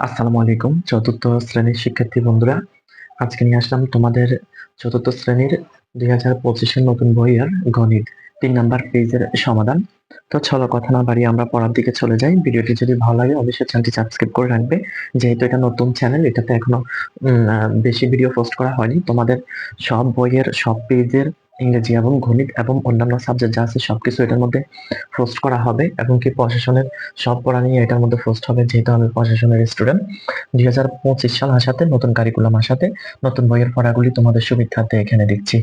আসসালামু আলাইকুম, চতুর্থ শ্রেণির শিক্ষার্থী বন্ধুরা। আজকে নিয়ে আসলাম তোমাদের চতুর্থ শ্রেণির দুই হাজার পঁচিশের নতুন বইয়ের গণিত। তিন নাম্বার পেজের সমাধান। তো চলো কথা না বাড়িয়ে আমরা পড়ার দিকে চলে যাই। ভিডিওটি যদি ভালো লাগে, অবশ্যই চ্যানেলটি সাবস্ক্রাইব করে রাখবে। যেহেতু এটা নতুন চ্যানেল, এটাতে এখনও বেশি ভিডিও পোস্ট করা হয়নি। তোমাদের সব বইয়ের, সব পেজের ইংরেজি এবং গণিত এবং অন্যান্য সাবজেক্ট যা আছে সবকিছু এটার মধ্যে পোস্ট করা হবে এবং কি প্রশাসনের সব পড়া নিয়ে এটার মধ্যে পোস্ট হবে যেহেতু আমি প্রশাসনের স্টুডেন্ট দুই হাজার পঁচিশ সাল আসাতে, নতুন কারিকুলাম আসাতে, নতুন বইয়ের পড়াগুলি তোমাদের সুবিধার্থে এখানে দিচ্ছি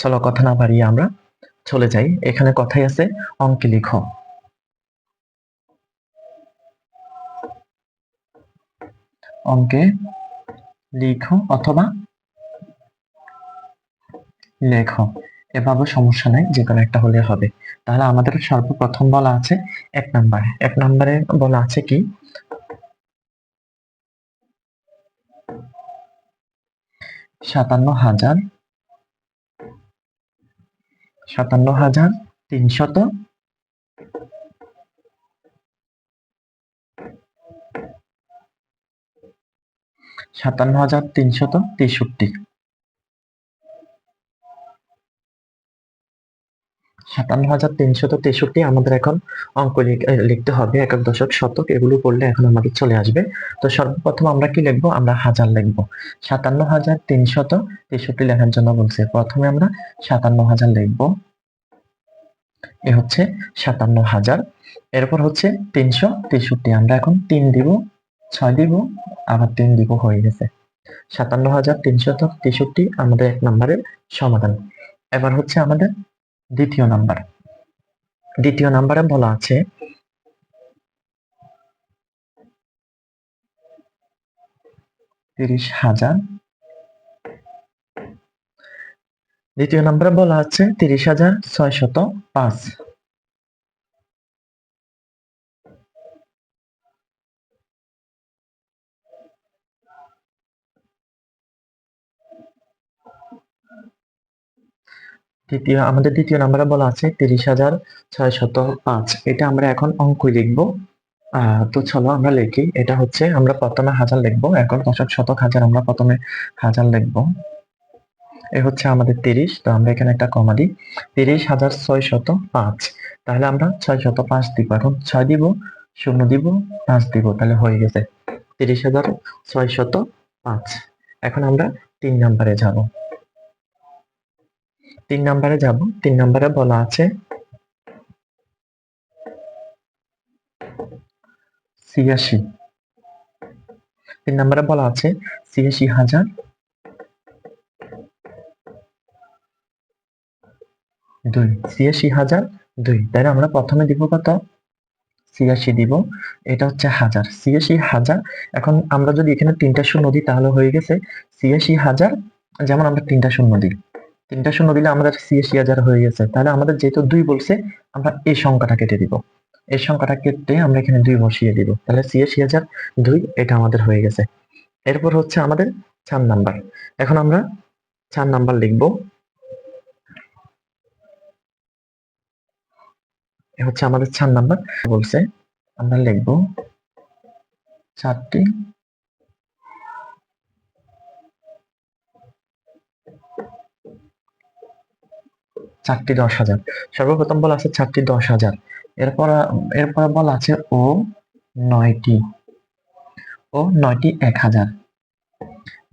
চলো কথা না বাড়িয়ে আমরা চলে যাই। এখানে কথাই আছে, অঙ্কে লিখো। অঙ্কে লিখো অথবা লেখো। এভাবে সমস্যা নাই, যে কোনো একটা হলে হবে। তাহলে আমাদের সর্বপ্রথম বলা আছে এক নাম্বার। এক নাম্বারে বলা আছে কি? সাতান্ন হাজার সাতান্ন হাজার তিনশত, সাতান্ন হাজার তিনশত তেষট্টি। সাতান্ন হাজার তিনশত তেষট্টি আমাদের এখন অঙ্ক লিখতে হবে, একক দশক শতক, এগুলো পড়লে এখন আমাদের চলে আসবে। তো সর্বপ্রথম আমরা কি লিখব? আমরা হাজার লিখব। সাতান্ন হাজার তিনশত তেষট্টি লেখার জন্য বলছে, প্রথমে আমরা সাতান্ন হাজার লিখব। এ হচ্ছে সাতান্ন হাজার। এরপর হচ্ছে তিনশো তেষট্টি, আমরা এখন তিন দিব, ছয় দিব, আবার তিন দিব হয়ে গেছে। সাতান্ন হাজার তিনশত তেষট্টি আমাদের এক নম্বরের সমাধান। এবার হচ্ছে আমাদের দ্বিতীয় নাম্বার। দ্বিতীয় নাম্বারে বলা আছে, তিরিশ হাজার। দ্বিতীয় নাম্বারে বলা আছে, তিরিশ হাজার ছয়শত পাঁচ। দ্বিতীয়, আমাদের দ্বিতীয় নাম্বারে বলা আছে তিরিশ হাজার ছয় শত পাঁচ। এটা আমরা এখন অঙ্ক লিখব। তো চলো আমরা লিখি। এটা হচ্ছে আমরা প্রথমে হাজার লিখব, এখন দশক শতক হাজার আমরা প্রথমে হাজার লিখব। এ হচ্ছে আমাদের তিরিশ, তো আমরা এখানে একটা কমা দিই। তিরিশ হাজার ছয় শত পাঁচ, তাহলে আমরা ছয় শত পাঁচ দিব। এখন ছয় দিব, শূন্য দিব, পাঁচ দিব, তাহলে হয়ে গেছে। তিরিশ হাজার ছয় শত পাঁচ। এখন আমরা তিন নাম্বারে যাব। তিন নাম্বারে যাব, তিন নাম্বারে বলা আছে, ছিয়াশি। তিন নাম্বারে বলা আছে, ছিয়াশি হাজার দুই, ছিয়াশি হাজার দুই। তাহলে আমরা প্রথমে দিব কত? ছিয়াশি দিব, এটা হচ্ছে হাজার। ছিয়াশি হাজার, এখন আমরা যদি এখানে তিনটা শূন্য দিই তাহলে হয়ে গেছে ছিয়াশি হাজার, যেমন আমরা তিনটা শূন্য দিই। তিনটা শূন্য দিলে আমাদের ছিয়াশি হাজার হয়ে গেছে। তাহলে আমাদের যেহেতু দুই বলছে, আমরা এই সংখ্যাটা কেটে দিব। এই সংখ্যাটা কেটে আমরা এখানে দুই বসিয়ে দিব। তাহলে ছিয়াশি হাজার দুই এটা আমাদের হয়ে গেছে। এরপর হচ্ছে আমাদের চার নাম্বার। এখন আমরা চার নাম্বার লিখব। হচ্ছে আমাদের চার নাম্বার। বলছে, আমরা লিখব চারটি চারটি দশ হাজার। সর্বপ্রথম বলা আছে চারটি দশ হাজার। এরপর এরপর বলা আছে ও নয়টি। ও নয়টি এক হাজার।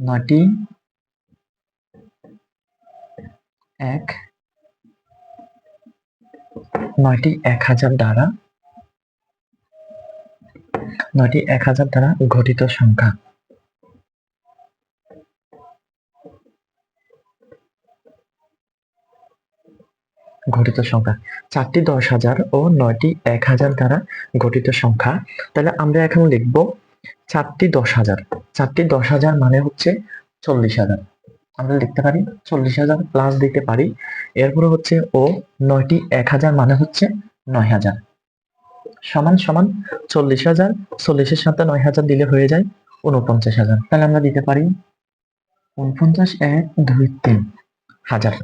নয়টি এক নয়টি এক হাজার দ্বারা, নয়টি এক হাজার দ্বারা গঠিত সংখ্যা। গঠিত সংখ্যা। চারটি দশ হাজার ও নয়টি এক হাজার দ্বারা গঠিত সংখ্যা। তাহলে আমরা এখন লিখব চারটি দশ হাজার। চারটি দশ হাজার মানে হচ্ছে চল্লিশ হাজার। আমরা লিখতে পারি চল্লিশ হাজার প্লাস দিতে পারি। এরপরে হচ্ছে ও নয়টি এক হাজার মানে হচ্ছে নয় হাজার। সমান সমান চল্লিশ হাজার। চল্লিশের সাথে নয় হাজার দিলে হয়ে যায় উনপঞ্চাশ হাজার। তাহলে আমরা দিতে পারি উনপঞ্চাশ এক দুই তিন হাজার।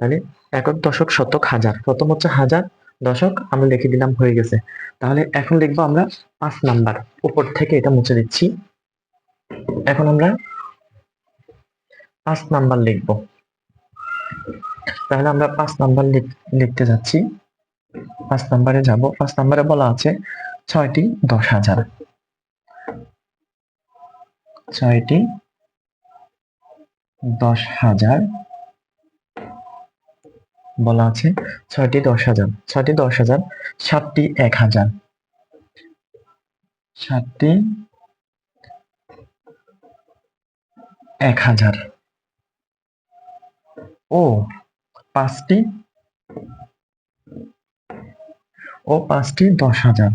তাহলে একক দশক শতক হাজার। প্রথম হচ্ছে হাজার দশক, আমরা লিখে দিলাম হয়ে গেছে। তাহলে এখন লিখব আমরা পাঁচ নাম্বার। উপর থেকে এটা মুছে দিচ্ছি। এখন আমরা পাঁচ নাম্বার লিখব। তাহলে আমরা পাঁচ নাম্বার লিখতে যাচ্ছি। পাঁচ নাম্বারে যাব। পাঁচ নাম্বারে বলা আছে ছয়টি দশ হাজার। ছয়টি দশ হাজার। বলা আছে, ছয়টি দশ হাজার ছয়টি দশ হাজার সাতটি এক হাজার সাতটি এক হাজার ও, পাঁচটি। ও, পাঁচটি দশ হাজার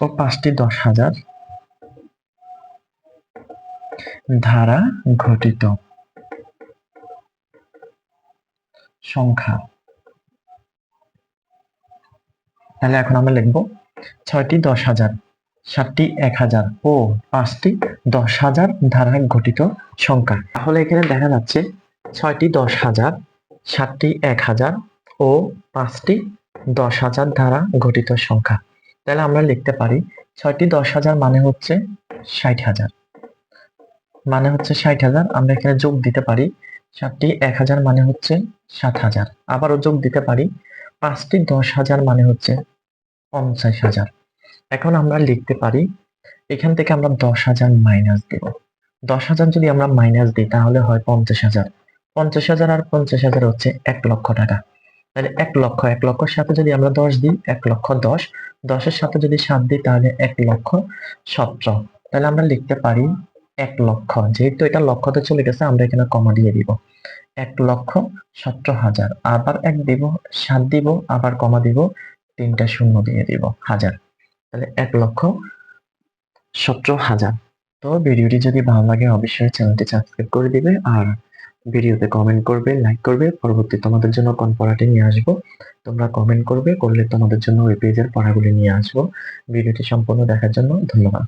ও, পাঁচটি দশ হাজার ধারা ঘটিত সংখ্যা। তাহলে এখন আমরা লিখব ছয়টি দশ হাজার, সাতটি এক হাজার ও পাঁচটি দশ হাজার ধারা ঘটিত সংখ্যা। তাহলে এখানে দেখা যাচ্ছে ছয়টি দশ হাজার, সাতটি এক হাজার ও পাঁচটি দশ হাজার দ্বারা গঠিত সংখ্যা। তাহলে আমরা লিখতে পারি ছয়টি দশ হাজার মানে হচ্ছে ষাট হাজার। মানে হচ্ছে ষাট হাজার, আমরা এখানে যোগ দিতে পারি সাতটি এক হাজার মানে হচ্ছে সাত হাজার। আবারও যোগ দিতে পারি, পাঁচটি দশ হাজার মানে হচ্ছে পঞ্চাশ হাজার। এখন আমরা লিখতে পারি, এখান থেকে আমরা দশ হাজার মাইনাস দেব। দশ হাজার যদি আমরা মাইনাস দিই, তাহলে হয় পঞ্চাশ হাজার। পঞ্চাশ হাজার আর পঞ্চাশ হাজার হচ্ছে এক লক্ষ টাকা। তাহলে এক লক্ষ, এক লক্ষের সাথে যদি আমরা দশ দিই, এক লক্ষ দশ। দশের সাথে যদি সাত দিই, তাহলে এক লক্ষ সতেরো। তাহলে আমরা লিখতে পারি এক লক্ষ। যেহেতু এটা লক্ষতে চলে গেছে, আমরা এখানে কমা দিয়ে দিব। এক লক্ষ সতেরো হাজার। আবার এক দিব, সাত দিব, আবার কমা দিব, তিনটা শূন্য দিয়ে দিব, হাজার। তাহলে এক লক্ষ সতেরো হাজার। তো ভিডিওটি যদি ভালো লাগে, অবশ্যই চ্যানেলটি সাবস্ক্রাইব করে দিবে আর ভিডিওতে কমেন্ট করবে লাইক করবে। পরবর্তী তোমাদের জন্য কোন পড়াটি নিয়ে আসব, তোমরা কমেন্ট করবে, করলে তোমাদের জন্য ওই পেজের পড়াগুলি নিয়ে আসব। ভিডিওটি সম্পূর্ণ দেখার জন্য ধন্যবাদ।